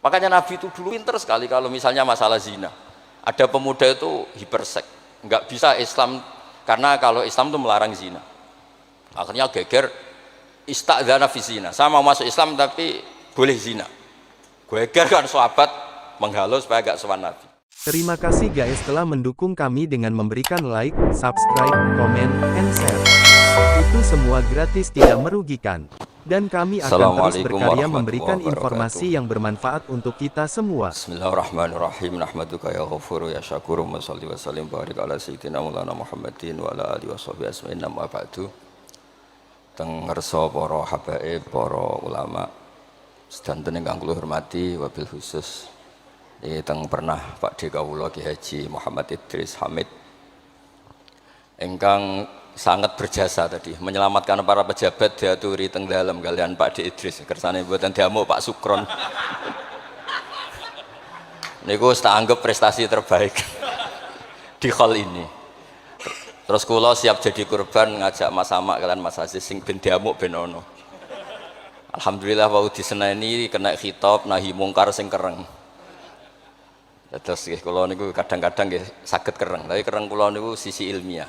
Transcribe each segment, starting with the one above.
Makanya Nabi itu dulu pinter sekali kalau misalnya masalah zina. Ada pemuda itu hipersek, nggak bisa Islam karena kalau Islam itu melarang zina. Akhirnya geger istakdana fi zina. Sama masuk Islam tapi boleh zina. Geger kan sahabat menghalau supaya gak sowan Nabi. Terima kasih guys telah mendukung kami dengan memberikan like, subscribe, komen, and share. Itu semua gratis tidak merugikan. Dan kami akan terus berkarya memberikan informasi yang bermanfaat untuk kita semua. Bismillahirrahmanirrahim. Nahmaduka ya ghafuru ya syakuru wa salli wa sallim barik ala sayyidina maulana Muhammadin wa ala alihi wa sahbihi asma'in amma ba'du. Teng ngersa para habaib, para ulama sedanten ingkang kula hormati wabil khusus ini teng pernah Pak D kawula Ki Haji Muhammad Idris Hamid ingkang sangat berjasa tadi. Menyelamatkan para pejabat diaturi teng dalam kalian Pak D Idris. Kersane mboten diamuk Pak Sukron. Niku tak anggap prestasi terbaik di hal ini. Terus kula siap jadi korban ngajak Mas Amak kalian Mas Aziz sing ben diamuk ben ono. Alhamdulillah wau diseneni kena khitab nahi mungkar sing kereng. Terus nggih kula niku kadang-kadang nggih saged kereng, tapi kereng kula niku sisi ilmiah.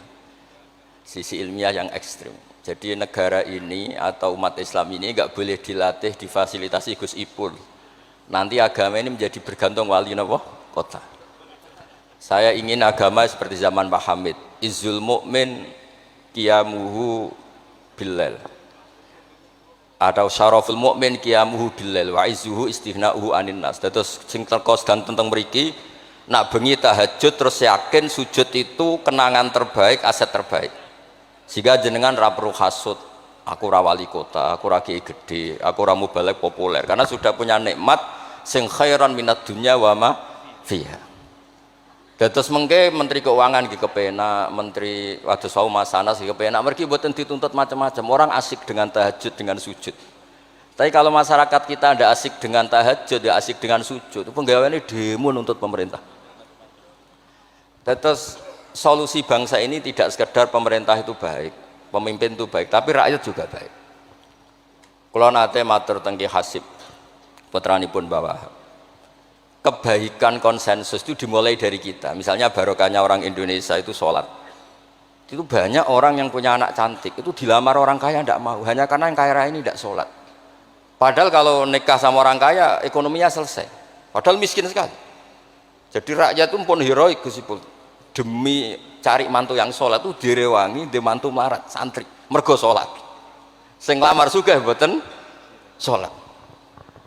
Sisi ilmiah yang ekstrim. Jadi negara ini atau umat Islam ini nggak boleh dilatih difasilitasi Gus Ipul. Nanti agama ini menjadi bergantung wali napa? Kota. Saya ingin agama seperti zaman Pak Hamid. Izzul mu'min qiyamuhu bilal. Atau syaraful mu'min qiyamuhu bilal wa izzuhu istighna'uhu anin nas. Terus sing teko dan tentang mriki nak bengi tahajud terus yakin sujud itu kenangan terbaik, aset terbaik. Sehingga jenengan ra perlu hasud. Aku ra wali kota, aku ra kiai gede, aku ra mubalek populer karena sudah punya nikmat sing khairan minat dunya wa ma fiha. Dados mengke Menteri Keuangan ki kepenak, Menteri Wados Wau Masanas ki kepenak, mergi mboten dituntut macam-macam. Orang asik dengan tahajud, dengan sujud. Tapi kalau masyarakat kita tidak asik dengan tahajud, tidak asik dengan sujud, itu penggawaannya demo nuntut pemerintah. Dados solusi bangsa ini tidak sekedar pemerintah itu baik, pemimpin itu baik, tapi rakyat juga baik. Kalau nate matur tengki hasib, pun bawah kebaikan konsensus itu dimulai dari kita. Misalnya barokahnya orang Indonesia itu sholat. Itu banyak orang yang punya anak cantik, itu dilamar orang kaya tidak mau, hanya karena yang kaya raya ini tidak sholat. Padahal kalau nikah sama orang kaya, ekonominya selesai. Padahal miskin sekali. Jadi rakyat itu pun heroik Gus. Demi cari mantu yang sholat itu direwangi, di mantu marat, santri, mergo sholat. Sing lamar juga mboten sholat.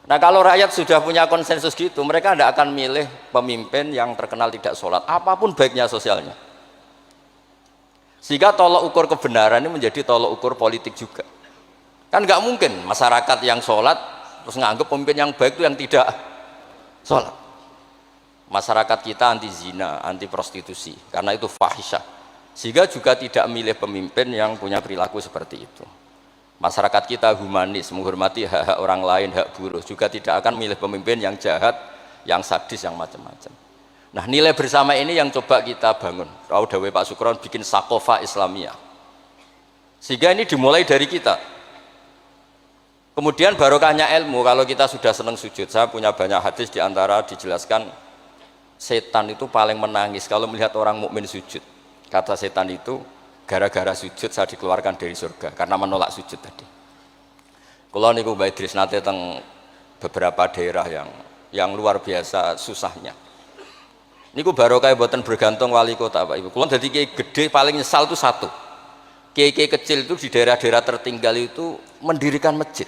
Nah kalau rakyat sudah punya konsensus gitu, mereka tidak akan milih pemimpin yang terkenal tidak sholat, apa pun baiknya sosialnya. Sehingga tolok ukur kebenaran ini menjadi tolok ukur politik juga. Kan nggak mungkin masyarakat yang sholat terus nganggap pemimpin yang baik itu yang tidak sholat. Masyarakat kita anti zina, anti prostitusi, karena itu fahisyah. Sehingga juga tidak milih pemimpin yang punya perilaku seperti itu. Masyarakat kita humanis, menghormati hak-hak orang lain, hak buruh, juga tidak akan milih pemimpin yang jahat, yang sadis, yang macam-macam. Nah nilai bersama ini yang coba kita bangun. Tahu Dawe Pak Sukron bikin sakofa Islamiyah. Sehingga ini dimulai dari kita. Kemudian barokahnya ilmu, kalau kita sudah senang sujud, saya punya banyak hadis di antara dijelaskan setan itu paling menangis kalau melihat orang mukmin sujud. Kata setan itu, gara-gara sujud saya dikeluarkan dari surga karena menolak sujud tadi. Kalau niku Mbak Idris nate teng beberapa daerah yang yang luar biasa susahnya. Niku barokah buatan bergantung wali kota Pak Ibu. Kalau jadi kiai gede paling nyesal itu satu. Kiai-kiai kecil itu di daerah-daerah tertinggal itu mendirikan masjid.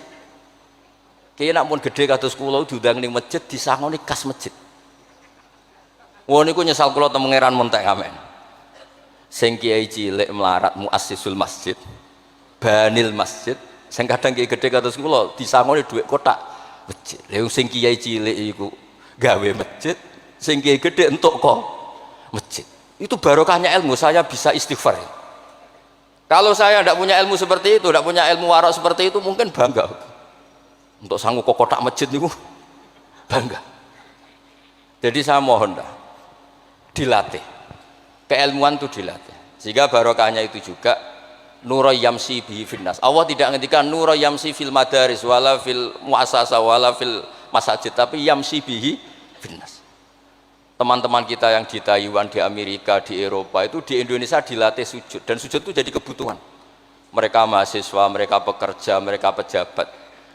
Kiai nak pun gede kados kula diundang ning masjid disangoni kas masjid. Wah niku nyesal kula temu ngeran montek amen. Sing kiai cilik melarat muassisul masjid. Banil masjid. Sing kadang kiai gede kados kula disangoni dhuwit kotak masjid. Lha sing kiai cilik iku gawe masjid, sing kiai gede entuk kok masjid. Itu barokahnya ilmu saya bisa istighfar. Kalau saya tidak punya ilmu seperti itu, tidak punya ilmu warak seperti itu, mungkin bangga. Untuk sanggup kok kotak masjid itu bangga. Jadi saya mohon dah dilatih. Keilmuan itu dilatih. Sehingga barokahnya itu juga nuro yamsi bihi finnas. Allah tidak ngendikan nuro yamsi fil madaris wala fil muasasa wala fil masajid tapi yamsi bihi finnas teman-teman kita yang di Taiwan, di Amerika, di Eropa itu di Indonesia dilatih sujud dan sujud itu jadi kebutuhan mereka mahasiswa, mereka pekerja, mereka pejabat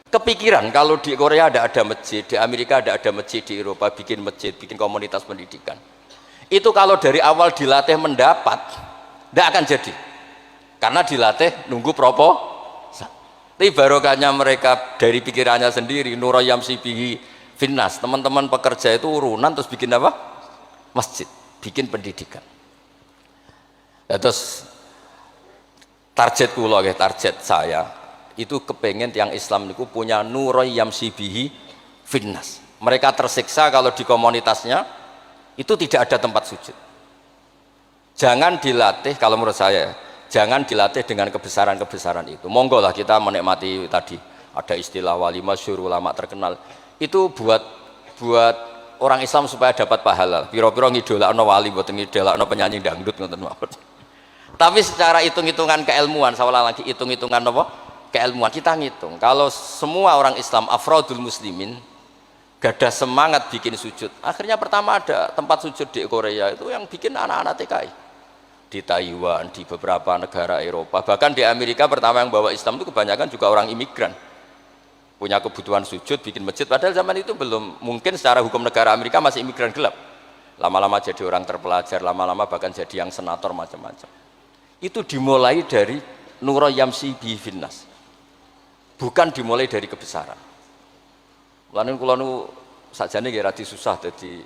kepikiran kalau di Korea ada ada masjid, di Amerika ada ada masjid, di Eropa bikin masjid, bikin komunitas pendidikan itu kalau dari awal dilatih mendapat tidak akan jadi karena dilatih nunggu propo tapi barokahnya mereka dari pikirannya sendiri Nurayam Sibihi Finnas teman-teman pekerja itu urunan terus bikin apa? masjid, bikin pendidikan. Ya, terus target kula ya, target saya itu kepengen yang Islam itu punya nuroy yamsibihi finnas. Mereka tersiksa kalau di komunitasnya itu tidak ada tempat sujud. Jangan dilatih kalau menurut saya, jangan dilatih dengan kebesaran-kebesaran itu. Monggo lah kita menikmati tadi ada istilah wali masyur ulama terkenal itu buat buat orang Islam supaya dapat pahala. Piro-piro ngidolakno wali mboten ngidolakno penyanyi dangdut ngoten mawon. Tapi secara hitung-hitungan keilmuan, saya lagi hitung-hitungan apa? Keilmuan kita ngitung. Kalau semua orang Islam afrodul muslimin gada semangat bikin sujud. Akhirnya pertama ada tempat sujud di Korea itu yang bikin anak-anak TKI. Di Taiwan, di beberapa negara Eropa, bahkan di Amerika pertama yang bawa Islam itu kebanyakan juga orang imigran. Punya kebutuhan sujud bikin masjid. Padahal zaman itu belum. Mungkin secara hukum negara Amerika masih imigran gelap. Lama-lama jadi orang terpelajar lama-lama bahkan jadi yang senator macam-macam. Itu dimulai dari Nuro Yamsi bukan dimulai dari kebesaran lalu kalau nu saja nih rati susah jadi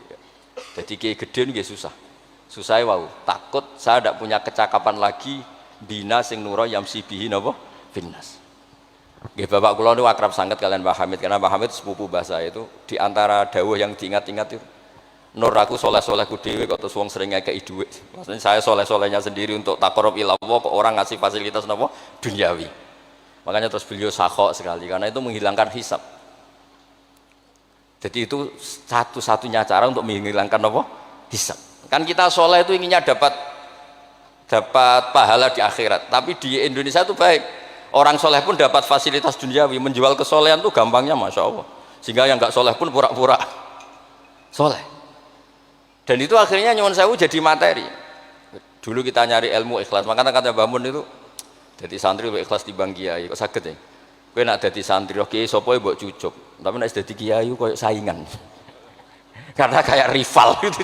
jadi kiai gede nih susah susah wow takut saya tidak punya kecakapan lagi bina sing Nuro Yamsi Bihin apa Finnas Nggih Bapak kula niku akrab sangat kalian Pak Hamid karena Pak Hamid sepupu bahasa itu di antara dawuh yang diingat-ingat itu Nur aku soleh-solehku dewe kok terus wong sering ngekei. Maksudnya saya soleh-solehnya sendiri untuk takorup ilallah kok orang ngasih fasilitas napa duniawi. Makanya terus beliau sakok sekali karena itu menghilangkan hisap. Jadi itu satu-satunya cara untuk menghilangkan apa? Hisap. Kan kita soleh itu inginnya dapat dapat pahala di akhirat, tapi di Indonesia itu baik. Orang soleh pun dapat fasilitas duniawi. Menjual kesolehan tuh gampangnya masya Allah. Sehingga yang nggak soleh pun pura-pura soleh dan itu akhirnya nyuwun sewu jadi materi. Dulu kita nyari ilmu ikhlas. Makanya kata bangun itu jadi santri lebih ikhlas di bang kiai. Kok sakit ya? Gue nak jadi santri oke okay, sopo buat cucuk tapi nak jadi kiai kok saingan. Karena kayak rival gitu.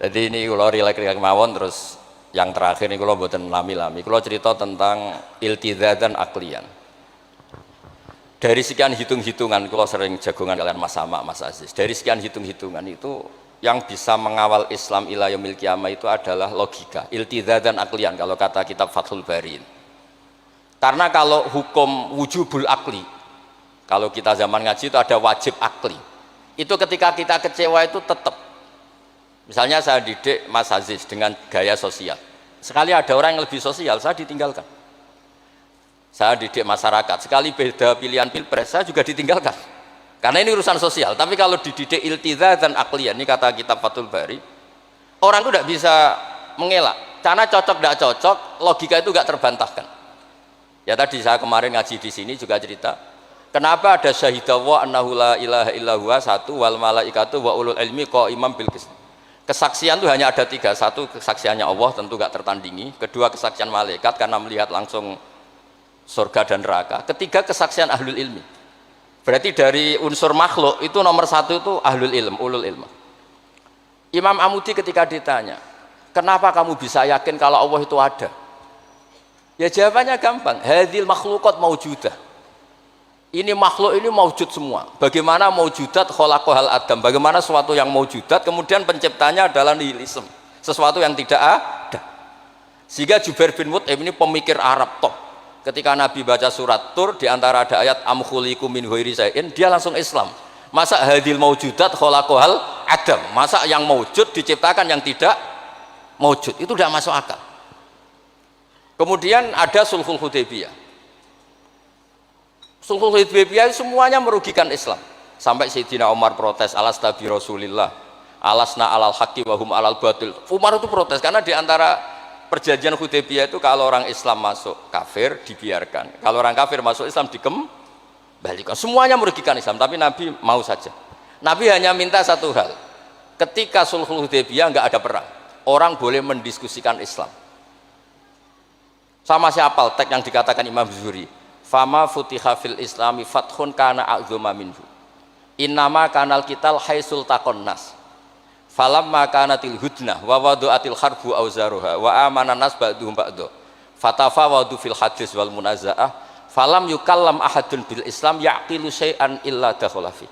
Jadi ini kalau rilek rilek mawon terus yang terakhir ini kalau buatan lami-lami. Kalau cerita tentang iltidah dan aklian. Dari sekian hitung-hitungan kalau sering jagungan kalian Mas Sama, Mas Aziz. Dari sekian hitung-hitungan itu yang bisa mengawal Islam ilayomil kiamah itu adalah logika iltidah dan aklian kalau kata kitab Fathul Barin karena kalau hukum wujubul akli kalau kita zaman ngaji itu ada wajib akli itu ketika kita kecewa itu tetap Misalnya saya didik Mas Aziz dengan gaya sosial. Sekali ada orang yang lebih sosial, saya ditinggalkan. Saya didik masyarakat, sekali beda pilihan pilpres, saya juga ditinggalkan. Karena ini urusan sosial. Tapi kalau dididik iltiza dan aklian, ini kata kitab Fatul Bari, orang itu tidak bisa mengelak. Karena cocok tidak cocok, logika itu tidak terbantahkan. Ya tadi saya kemarin ngaji di sini juga cerita, kenapa ada syahidawa annahu la ilaha illallah satu wal malaikatu wa ulul ilmi ko imam bil kesaksian itu hanya ada tiga. Satu kesaksiannya Allah tentu gak tertandingi. Kedua kesaksian malaikat karena melihat langsung surga dan neraka. Ketiga kesaksian ahlul ilmi. Berarti dari unsur makhluk itu nomor satu itu ahlul ilm ulul ilm. Imam Amudi ketika ditanya kenapa kamu bisa yakin kalau Allah itu ada? Ya jawabannya gampang. Hadil makhlukat maujudah ini makhluk ini maujud semua. Bagaimana maujudat kholakohal adam? Bagaimana sesuatu yang maujudat kemudian penciptanya adalah nihilism sesuatu yang tidak ada. Sehingga Jubair bin Mut'im ini pemikir Arab toh ketika Nabi baca surat Tur di antara ada ayat amkhuliku min sayin dia langsung Islam. Masa hadil maujudat kholakohal adam? Masa yang maujud diciptakan yang tidak maujud itu tidak masuk akal. Kemudian ada sulhul hudaybiyah Sulhul Hudaybiyah semuanya merugikan Islam. Sampai Sayyidina Umar protes alas tabi Rasulillah, alasna alal haqi wahum alal batil. Umar itu protes karena di antara perjanjian Hudaybiyah itu kalau orang Islam masuk kafir dibiarkan. Kalau orang kafir masuk Islam dikem balikan semuanya merugikan Islam tapi Nabi mau saja Nabi hanya minta satu hal ketika sulhul Hudaybiyah nggak ada perang orang boleh mendiskusikan Islam sama siapa teks yang dikatakan Imam Zuhri fama futiha fil islami fathun kana a'zuma minhu. Innama kanal kital haisul takon nas. Falam makanatil hudnah wa wadu'atil harbu auzaruha wa amana nas ba'duhum ba'du. Fatafa wadu fil hadis wal munazaah falam yukallam ahadun bil islam yaqilu syai'an illa dakhulafi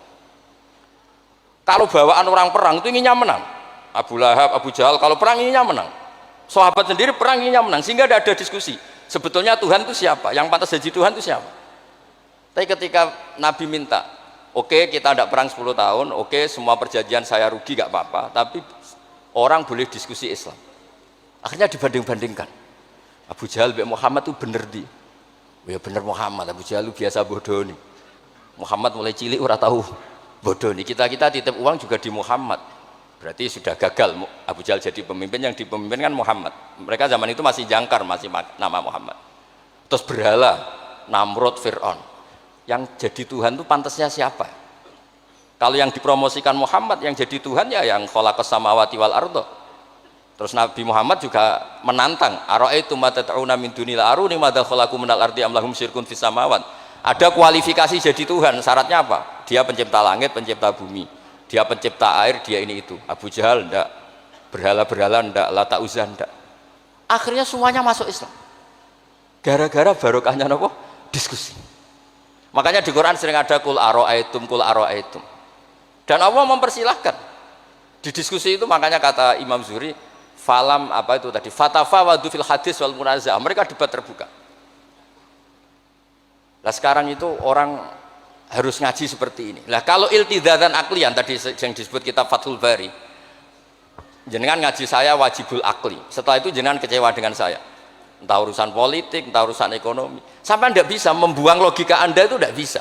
kalau bawaan orang perang itu inginnya menang. Abu Lahab, Abu Jahal kalau perang inginnya menang. Sahabat sendiri perang inginnya menang sehingga tidak ada diskusi sebetulnya Tuhan itu siapa yang pantas jadi Tuhan itu siapa tapi ketika Nabi minta Oke kita tidak perang 10 tahun, oke semua perjanjian saya rugi gak apa-apa, tapi orang boleh diskusi Islam. Akhirnya dibanding-bandingkan. Abu Jahal bin Muhammad itu bener di. Oh, ya bener Muhammad, Abu Jahal itu biasa bodoh nih. Muhammad mulai cilik udah tahu bodoh nih. Kita-kita titip uang juga di Muhammad. Berarti sudah gagal Abu Jahal jadi pemimpin yang dipemimpinkan Muhammad. Mereka zaman itu masih jangkar masih nama Muhammad. Terus berhala Namrud Fir'aun. Yang jadi Tuhan itu pantasnya siapa? Kalau yang dipromosikan Muhammad yang jadi Tuhan ya yang khalaqas samawati wal ardo. Terus Nabi Muhammad juga menantang ara'aitu ma min dunil aruni madza khalaqu minal ardi am lahum syirkun ada kualifikasi jadi Tuhan syaratnya apa? Dia pencipta langit pencipta bumi dia pencipta air dia ini itu Abu Jahal ndak berhala-berhala ndak lata uzah ndak akhirnya semuanya masuk Islam gara-gara barokahnya nopo diskusi Makanya di Quran sering ada kul aro'aitum, kul aro'aitum. Dan Allah mempersilahkan. Di diskusi itu makanya kata Imam Zuri, falam apa itu tadi, fatafa wadu fil hadis wal munazah. Mereka debat terbuka. Nah sekarang itu orang harus ngaji seperti ini. Nah kalau iltidatan aklian tadi yang disebut kita Fathul Bari, jenengan ngaji saya wajibul akli. Setelah itu jenengan kecewa dengan saya entah urusan politik, entah urusan ekonomi. Sampai tidak bisa membuang logika Anda itu tidak bisa.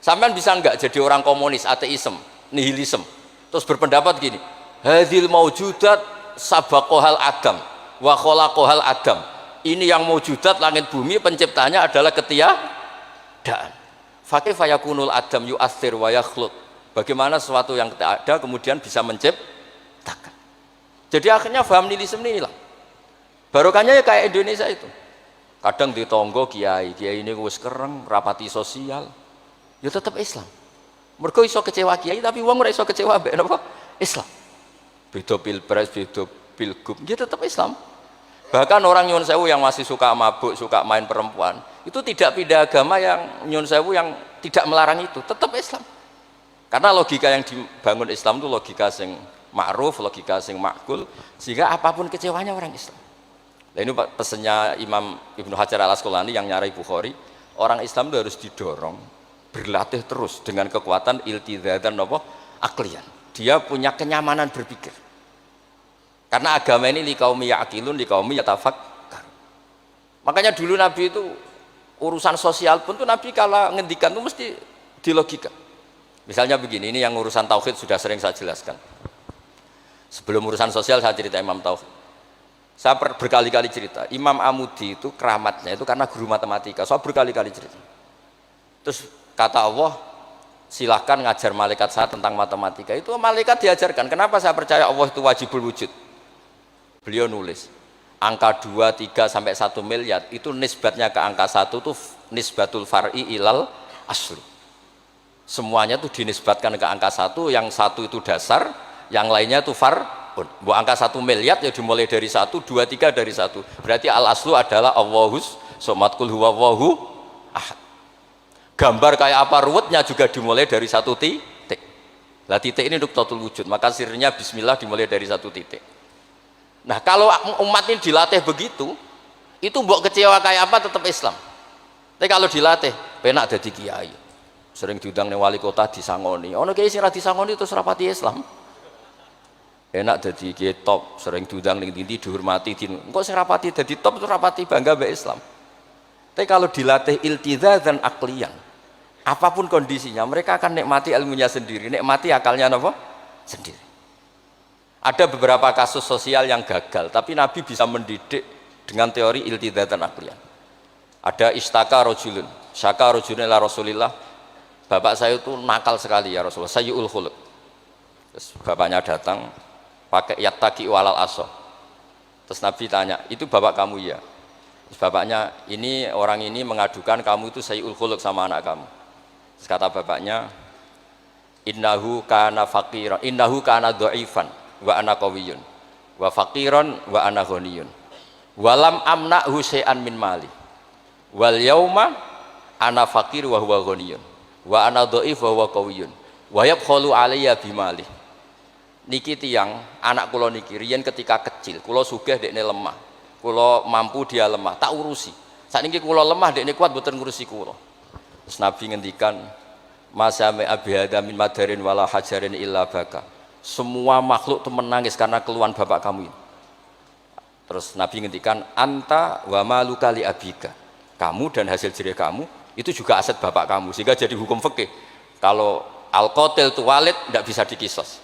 Sampai bisa enggak jadi orang komunis, ateisme, nihilisme. Terus berpendapat gini, hadil maujudat sabakohal adam, wa kohal adam. Ini yang maujudat langit bumi penciptanya adalah ketiadaan. Fakih fayakunul adam yu'athir wa yakhlut. Bagaimana sesuatu yang tidak ada kemudian bisa menciptakan. Jadi akhirnya faham nihilisme ini hilang Barokahnya ya kayak Indonesia itu. Kadang di tonggo kiai, kiai ini wis kereng, rapati sosial. Ya tetap Islam. Mereka iso kecewa kiai tapi uang ora iso kecewa mbek napa? Islam. Beda pilpres, beda pilgub, dia tetap Islam. Bahkan orang nyun sewu yang masih suka mabuk, suka main perempuan, itu tidak pindah agama yang nyun sewu yang tidak melarang itu, tetap Islam. Karena logika yang dibangun Islam itu logika sing ma'ruf, logika sing makul, sehingga apa pun kecewanya orang Islam. Nah ini pesannya Imam Ibnu Hajar al Asqalani yang nyarai Bukhari, orang Islam itu harus didorong berlatih terus dengan kekuatan dan nopo aklian. Dia punya kenyamanan berpikir. Karena agama ini likaumi ya'kilun, likaumi yatafak. Makanya dulu Nabi itu urusan sosial pun tuh Nabi kalau ngendikan tuh mesti di logika. Misalnya begini, ini yang urusan tauhid sudah sering saya jelaskan. Sebelum urusan sosial saya cerita Imam Tauhid saya berkali-kali cerita, Imam Amudi itu keramatnya itu karena guru matematika. Saya berkali-kali cerita. Terus kata Allah, silahkan ngajar malaikat saya tentang matematika. Itu malaikat diajarkan. Kenapa saya percaya Allah itu wajibul wujud? Beliau nulis, angka 2, 3, sampai 1 miliar, itu nisbatnya ke angka 1 itu nisbatul far'i ilal asli. Semuanya itu dinisbatkan ke angka 1, yang satu itu dasar, yang lainnya itu far Bu angka satu miliar ya dimulai dari satu, dua, tiga dari satu. Berarti al aslu adalah Allahus somat kul huwa wahu ahad. Gambar kayak apa ruwetnya juga dimulai dari satu titik. Lah titik ini untuk total wujud, maka sirnya Bismillah dimulai dari satu titik. Nah kalau umat ini dilatih begitu, itu mbok kecewa kayak apa tetap Islam. Tapi kalau dilatih, penak jadi kiai. Sering diundang nih wali kota di Sangoni. Ono kiai sing di Sangoni itu serapati Islam enak jadi kiai top sering diundang ning dindi dihormati din kok sing rapati jadi top itu bangga mbek Islam tapi kalau dilatih iltiza dan aklian apa pun kondisinya mereka akan nikmati ilmunya sendiri nikmati akalnya apa sendiri ada beberapa kasus sosial yang gagal tapi Nabi bisa mendidik dengan teori iltiza dan aklian ada istaka rojulun syaka rojulun la rasulillah. Bapak saya itu nakal sekali ya Rasulullah. Sayyul khuluq. Terus bapaknya datang pakai yattaqi walal aso terus Nabi tanya itu bapak kamu? Ya terus bapaknya ini orang ini mengadukan kamu itu sayyul khuluq sama anak kamu. Terus kata bapaknya innahu kana faqiran innahu kana dhaifan wa ana qawiyun wa faqiran wa ana ghaniyun. Walam amna'hu syai'an min mali. Wal yauma ana faqir wa huwa ghaniyun wa ana dhaif wa huwa qawiyun wa yabkhalu alayya bimali niki tiyang anak kula niki riyen ketika kecil kula sugih dekne lemah kula mampu dia lemah tak urusi. Sakniki kula lemah dekne kuat mboten ngurusi kula. Terus nabi ngendikan Masame abihada min madarin wala hajarin illa baka. Semua makhluk itu menangis karena keluhan bapak kamu ini. Terus Nabi ngendikan anta wa maluka li abika. Kamu dan hasil jerih kamu itu juga aset bapak kamu sehingga jadi hukum fikih. Kalau al qatil tu walid tidak bisa dikisos.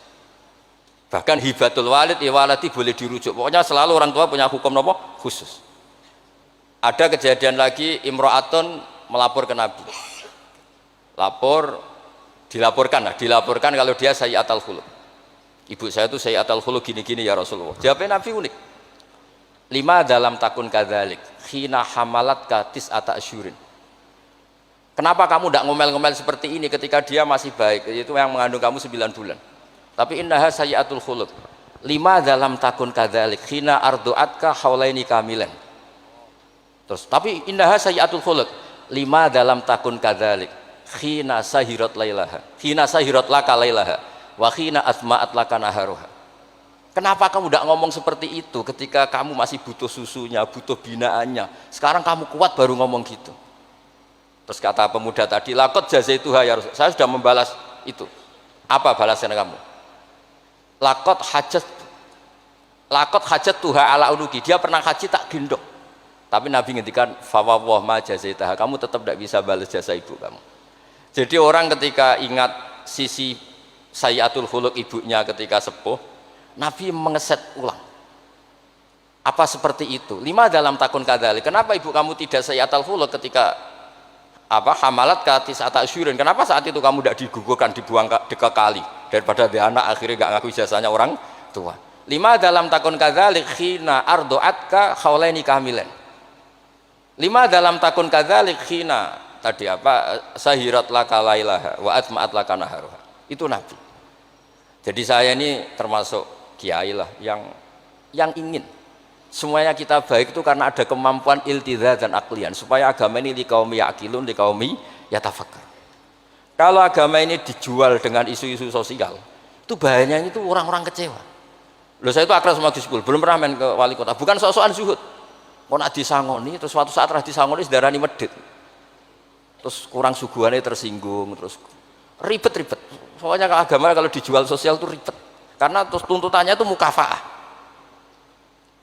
Bahkan hibatul walid iwalati boleh dirujuk. Pokoknya selalu orang tua punya hukum nopo khusus. Ada kejadian lagi Imro'atun melapor ke Nabi lapor dilaporkan lah dilaporkan kalau dia sayyat al khuluq ibu saya itu sayyat al khuluq gini-gini ya Rasulullah. Jawabnya Nabi unik. Lima dalam takun kadalik. Khina hamalat katis ata asyurin kenapa kamu tidak ngomel-ngomel seperti ini ketika dia masih baik? Itu yang mengandung kamu 9 bulan. Tapi innaha sayyatul khuluq. Lima dalam takun kadalik. Khina arduatka haulaini kamilan. Terus tapi innaha sayyatul khuluq. Lima dalam takun kadalik. Khina sahirat lailaha. Khina sahirat laka lailaha wa khina asma'at laka naharuha. Kenapa kamu tidak ngomong seperti itu ketika kamu masih butuh susunya butuh binaannya? Sekarang kamu kuat baru ngomong gitu. Terus kata pemuda tadi lakot jaza itu ya saya sudah membalas itu. Apa balasan kamu? Lakot hajat lakot hajat tuha ala unuki. Dia pernah haji tak gendong. Tapi Nabi ngendikan fawwah ma jazaitaha. Kamu tetap tidak bisa balas jasa ibu kamu. Jadi orang ketika ingat sisi Sayyatul Khuluq ibunya ketika sepuh, Nabi mengeset ulang. Apa seperti itu? Lima dalam takun kadali. Kenapa ibu kamu tidak Sayyatul Khuluq ketika apa hamalat katis atau syurin? Kenapa saat itu kamu tidak digugurkan, dibuang ke, ke kali daripada dia anak akhirnya gak ngaku jasanya orang tua? Lima dalam takun kadali khina ardoatka khawlaini kamilen. Lima dalam takun kadali khina tadi apa sahirat laka lailaha wa atma'at laka naharuha itu nabi jadi saya ini termasuk kiai lah yang yang ingin semuanya kita baik itu karena ada kemampuan iltidha dan aklian. Supaya agama ini di kaum yakilun di kaum yatafakar. Kalau agama ini dijual dengan isu-isu sosial itu bahayanya itu orang-orang kecewa. Loh saya itu akrab sama Gus belum pernah main ke wali kota. Bukan soal-soal zuhud. Mau nak disangoni terus suatu saat rah disangoni sedarani medit. Terus kurang suguhannya tersinggung terus ribet-ribet. Pokoknya kalau agama kalau dijual sosial itu ribet. Karena terus tuntutannya itu mukafaah.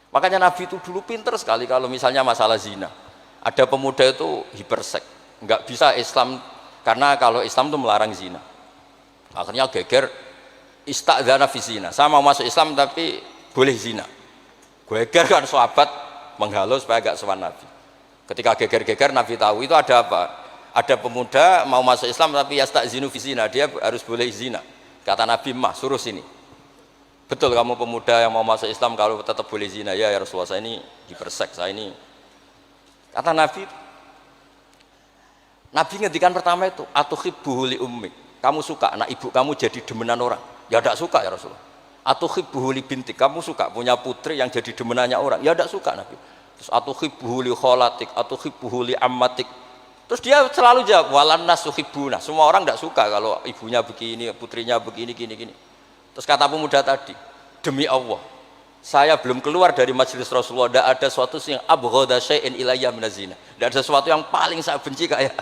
Makanya Nabi itu dulu pinter sekali kalau misalnya masalah zina. Ada pemuda itu hipersek. Nggak bisa Islam karena kalau Islam itu melarang zina. Akhirnya geger istakdana fi zina. Saya mau masuk Islam tapi boleh zina. Geger kan sahabat menghalau supaya gak sowan Nabi. Ketika geger-geger Nabi tahu itu ada apa ada pemuda mau masuk Islam tapi ya tak zinu zina. Dia harus boleh zina. Kata Nabi mah suruh sini. Betul kamu pemuda yang mau masuk Islam kalau tetap boleh zina. Ya ya Rasulullah saya ini dipersek saya ini kata Nabi Nabi ngedikan pertama itu atuhibbuhu li ummik kamu suka anak ibu kamu jadi demenan orang. Ya tidak suka ya Rasulullah. Atuhibbuhu li bintik. Kamu suka punya putri yang jadi demenannya orang. Ya tidak suka Nabi. Terus atuhibbuhu li kholatik. Atuhibbuhu ammatik Terus dia selalu jawab, walan nasuhibuna. Semua orang tidak suka kalau ibunya begini, putrinya begini, gini, gini. Terus kata pemuda tadi, demi Allah, saya belum keluar dari majelis Rasulullah, tidak ada sesuatu yang abghada syai'in ilayya minazina. Tidak ada sesuatu yang paling saya benci kayak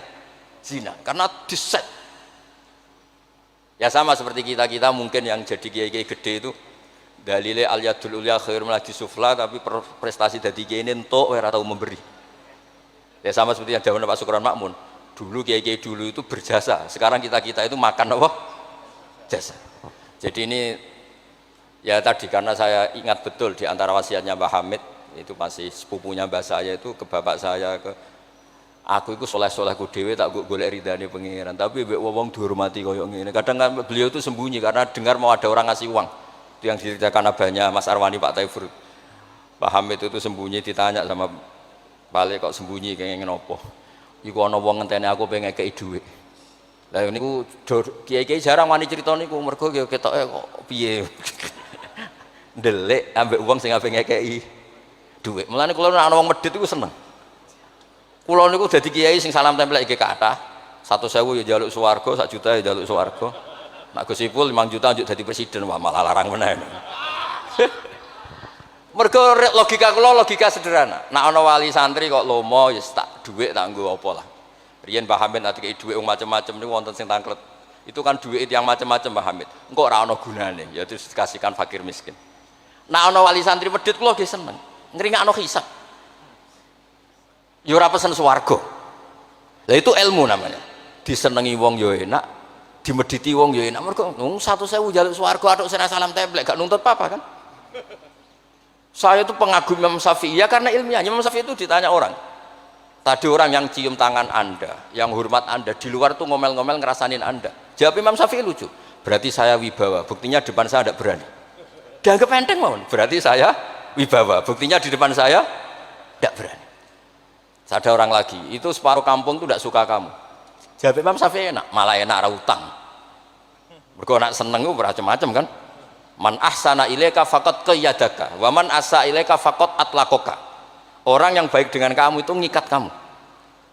zina. Karena diset. Ya sama seperti kita-kita mungkin yang jadi kiai-kiai gede itu, dalilnya al yadul ulya khair sufla, tapi prestasi dari kiai ini entok, tahu memberi Ya sama seperti yang zaman Pak Sukron Makmun. Dulu kiai-kiai dulu itu berjasa, sekarang kita-kita itu makan apa? Jasa. Jadi ini ya tadi karena saya ingat betul di antara wasiatnya Mbah Hamid itu masih sepupunya Mbah saya itu ke bapak saya ke aku itu soleh-solehku dewe tak gue golek ridhani pengiran tapi mbek wong dihormati koyo ngene kadang kan beliau itu sembunyi karena dengar mau ada orang ngasih uang itu yang diceritakan abahnya Mas Arwani Pak Taifur Pak Hamid itu sembunyi ditanya sama Pale kok sembunyi kayak ngene opo iku ana wong ngenteni aku pengen ngekeki dhuwit lah niku kiai-kiai jarang wani cerita niku mergo ketoke kok piye ndelik ambek wong sing ape ngekeki dhuwit mulane kula nek ana wong medhit iku seneng Kulo niku dadi kiai sing salam tempel iki kathah. 100.000 ya jaluk swarga, sak juta ya jaluk swarga. Nak Gus Ipul 5 juta njuk dadi presiden wah malah larang. Mergo logika kula logika sederhana. Nak ana wali santri kok lomo ya tak dhuwit tak nggo apa lah. Riyen Mbah Hamid ati kei dhuwit macam-macam niku wonten sing tangklet. Itu kan dhuwit yang macam-macam Mbah Hamid. Engko ora ana gunane, ya terus dikasihkan fakir miskin. Nak ana wali santri medhit kula nggih seneng. Ngringakno hisab. Ya ora pesen swarga. Lah itu ilmu namanya. Disenengi wong ya enak, dimediti wong ya enak. Mergo wong 100.000 jaluk swarga atuk sira salam templek gak nuntut apa kan? Saya itu pengagum Imam Syafi'i ya karena ilmiah. Imam Syafi'i itu ditanya orang. Tadi orang yang cium tangan Anda, yang hormat Anda, di luar tuh ngomel-ngomel ngerasanin Anda. Jawab Imam Syafi'i lucu. Berarti saya wibawa, buktinya depan saya tidak berani. Dianggap enteng mohon. Berarti saya wibawa, buktinya di depan saya tidak berani. Ada orang lagi, itu separuh kampung tuh tidak suka kamu. Jawab Imam Syafi'i enak, malah enak rautang. Mergo nak seneng itu macam-macam kan man ahsana ilaika faqat qayyadaka wa man asa ilaika faqat atlakoka. Orang yang baik dengan kamu itu ngikat kamu.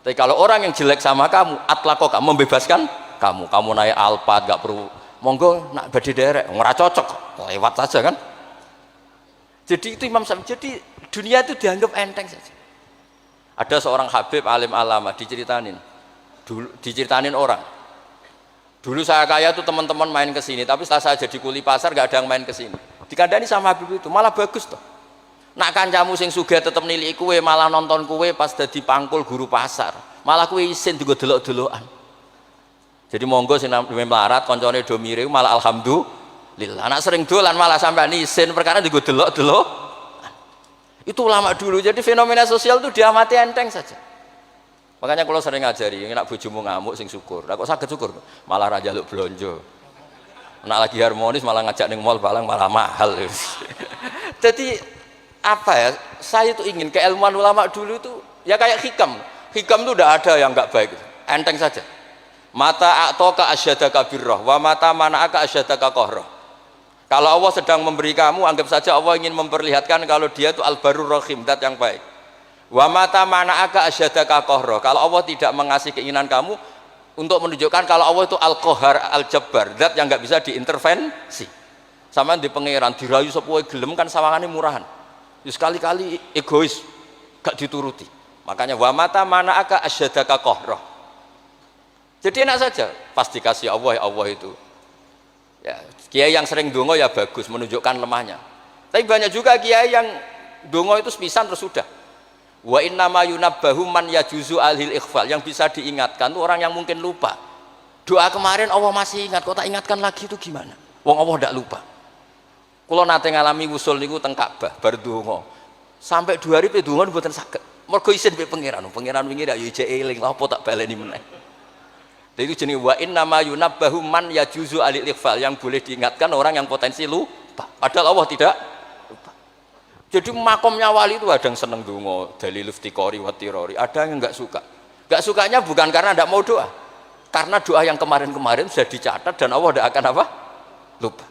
Tapi kalau orang yang jelek sama kamu atlakoka membebaskan kamu. Kamu naik alpat gak perlu. Monggo nak badi derek. Ora cocok. Lewat saja kan? Jadi itu Imam Syafi'i. Jadi dunia itu dianggap enteng saja. Ada seorang Habib alim alama diceritain dulu diceritain orang Dulu saya kaya tuh teman-teman main ke sini, tapi setelah saya jadi kuli pasar gak ada yang main ke sini. Dikandani sama Habib itu, malah bagus tuh. Nak kancamu sing sugih tetep nilai kue, malah nonton kue pas jadi pangkul guru pasar. Malah kue isin juga delok-delokan. Jadi monggo sing namanya melarat, koncone do malah alhamdulillah. Anak sering dolan malah sampai isin perkara juga delok-delok. Itu ulama dulu. Jadi fenomena sosial itu diamati enteng saja. Makanya kalau sering ngajari, nak bojomu ngamuk sing syukur. Lah kok sakit syukur? Malah raja lu belonjo. Nak lagi harmonis malah ngajak ning mall balang malah mahal. Jadi apa ya? Saya itu ingin keilmuan ulama dulu itu ya kayak hikam. Hikam itu udah ada yang nggak baik. Enteng saja. Mata atoka asyadaka birroh, wa mata mana aka asyadaka kohroh. Kalau Allah sedang memberi kamu, anggap saja Allah ingin memperlihatkan kalau dia itu al-barur rahim, yang baik Wa mata mana'aka asyadaka kohro. Kalau Allah tidak mengasih keinginan kamu untuk menunjukkan kalau Allah itu al-kohar al-jabbar, zat yang nggak bisa diintervensi. Sama di pangeran dirayu sepuai gelem kan sawangannya murahan. Ya sekali-kali egois, gak dituruti. Makanya wa mata mana'aka asyadaka kohro. Jadi enak saja, pasti kasih Allah ya Allah itu. Ya, kiai yang sering dongo ya bagus menunjukkan lemahnya. Tapi banyak juga kiai yang dongo itu sepisan terus sudah Wa inna ma yunabbahu man yajuzu alhil ikhfal yang bisa diingatkan itu orang yang mungkin lupa. Doa kemarin Allah masih ingat, kok tak ingatkan lagi itu gimana? Wong Allah tidak lupa. Kalau nanti ngalami usul niku teng Ka'bah bar donga. Sampai dua hari donga mboten saged. Mergo isin mbek pangeran. Pangeran wingi ya ijek eling apa tak baleni meneh. Jadi itu jenis wa inna ma yunabbahu man yajuzu alil ikhfal yang boleh diingatkan orang yang potensi lupa. Padahal Allah tidak jadi makomnya wali itu ada yang seneng dungo, dalil iftikori watirori, ada yang nggak suka. Nggak sukanya bukan karena tidak mau doa, karena doa yang kemarin-kemarin sudah dicatat dan Allah tidak akan apa? Lupa.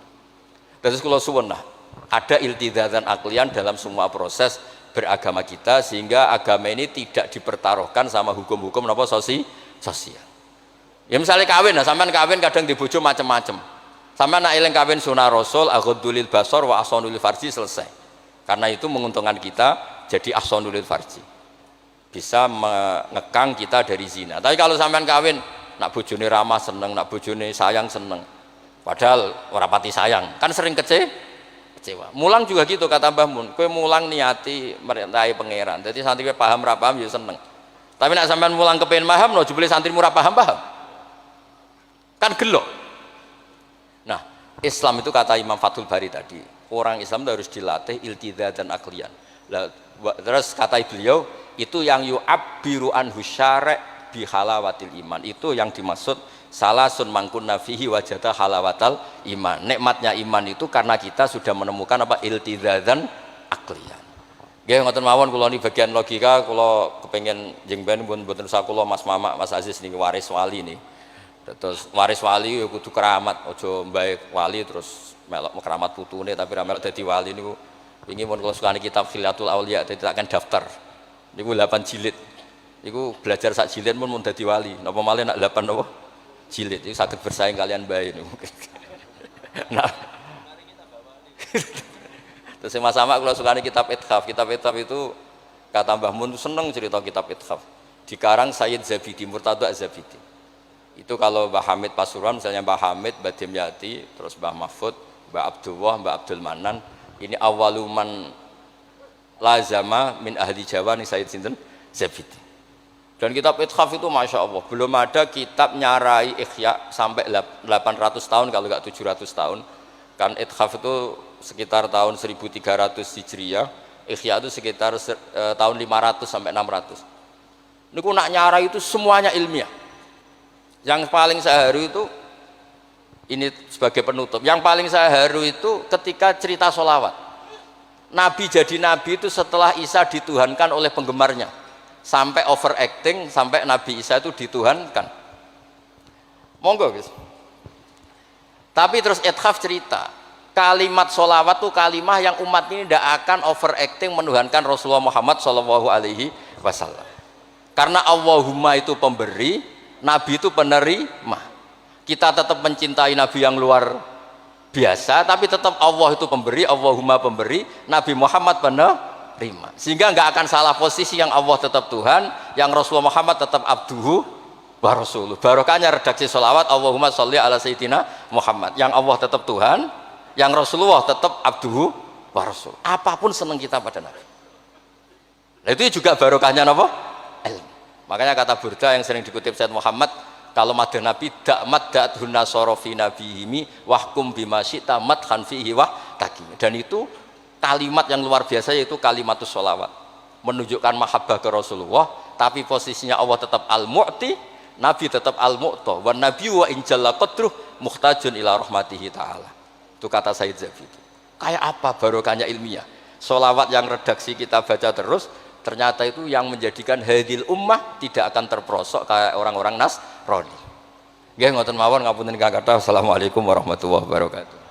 Terus kalau suwenah, ada iltidatan aklian dalam semua proses beragama kita sehingga agama ini tidak dipertaruhkan sama hukum-hukum apa sosi sosial. Ya misalnya kawin, nah sampean kawin kadang dibujuk macam-macam. Sampai nak eling kawin sunah rasul, aghudulil basor wa asonulil farji selesai karena itu menguntungkan kita jadi ahsanulil farji. Bisa mengekang kita dari zina. Tapi kalau sampean kawin nak bojone ramah seneng nak bojone sayang seneng. Padahal orang pati sayang. Kan sering kece kecewa. Mulang juga gitu kata Mbah Mun. Kue mulang niati merintai pangeran. Jadi santri paham rapaham ya seneng. Tapi nak sampean mulang kepengen paham no jebule santri murah paham paham? Kan gelo nah Islam itu kata Imam Fathul Bari tadi orang Islam harus dilatih iltidha dan aklian. Terus kata beliau, itu yang yu'abbiru anhu bi halawatil iman itu yang dimaksud salasun mangkun nafihi wajata halawatal iman nikmatnya iman itu karena kita sudah menemukan apa iltidadzan aklian Nggih ngoten mawon kula ini bagian logika kula kepengen jeng ben pun mboten kula Mas Mama Mas Aziz niki waris wali nih. Terus waris wali ya kudu keramat, aja mbae wali terus melok keramat putune tapi ra dadi wali niku. Ini pun kula sukani kitab Khilatul dadi akan daftar. Niku 8 jilid. Niku belajar sak jilid pun mun dadi wali. Napa malih nak 8 napa? Jilid. Iku saged bersaing kalian bae niku. nah, Terus yang Mas Amak kalau sukani kitab Ithaf, kitab Ithaf itu kata Mbah Mun seneng cerita kitab Ithaf. Dikarang Sayyid Zabidi, Murtada Zabidi. Itu kalau Mbah Hamid Pasuruan, misalnya Mbah Hamid, Mbah Dimyati, terus Mbah Mahfud, Mbah Abdullah, Mbah Abdul Manan, ini awaluman lazama min ahli Jawa nih Sayyid Sinten Zabidi. Dan kitab Ithaf itu Masya Allah, belum ada kitab nyarai ikhya sampai 800 tahun, kalau nggak 700 tahun. Kan Ithaf itu sekitar tahun 1300 Hijriah, Ikhya itu sekitar e, tahun 500 sampai 600. Niku nak nyara itu semuanya ilmiah. Yang paling saya haru itu ini sebagai penutup. Yang paling saya haru itu ketika cerita solawat. Nabi jadi nabi itu setelah Isa dituhankan oleh penggemarnya. Sampai overacting, sampai Nabi Isa itu dituhankan. Monggo guys. Tapi terus Ethaf cerita, kalimat solawat itu kalimah yang umat ini tidak akan overacting menuhankan Rasulullah Muhammad Shallallahu Alaihi Wasallam karena Allahumma itu pemberi Nabi itu penerima kita tetap mencintai Nabi yang luar biasa tapi tetap Allah itu pemberi Allahumma pemberi Nabi Muhammad penerima. Sehingga nggak akan salah posisi yang Allah tetap Tuhan yang Rasulullah Muhammad tetap abduhu wa rasuluh. Barokahnya redaksi solawat Allahumma sholli ala sayyidina Muhammad. Yang Allah tetap Tuhan yang Rasulullah tetap abduhu wa rasul apa pun senang kita pada Nabi. Nah, itu juga barokahnya apa? ilmu. Makanya kata Burda yang sering dikutip Said Muhammad kalau madah Nabi dakmat da'adhun nasoro fi nabihimi wahkum bima syi'ta madhan fihi wah takimi dan itu kalimat yang luar biasa yaitu kalimatus sholawat. Menunjukkan mahabbah ke Rasulullah tapi posisinya Allah tetap al-mu'ti Nabi tetap al-mu'ta. Wa nabi wa injalla qadruh muhtajun ila rahmatihi ta'ala. Itu kata Said Zabidi. Kayak apa barokahnya ilmiah? Solawat yang redaksi kita baca terus ternyata itu yang menjadikan hadil ummah tidak akan terprosok kayak orang-orang Nasrani Nggih ngoten mawon ngapunten kang kathah. Assalamualaikum warahmatullahi wabarakatuh.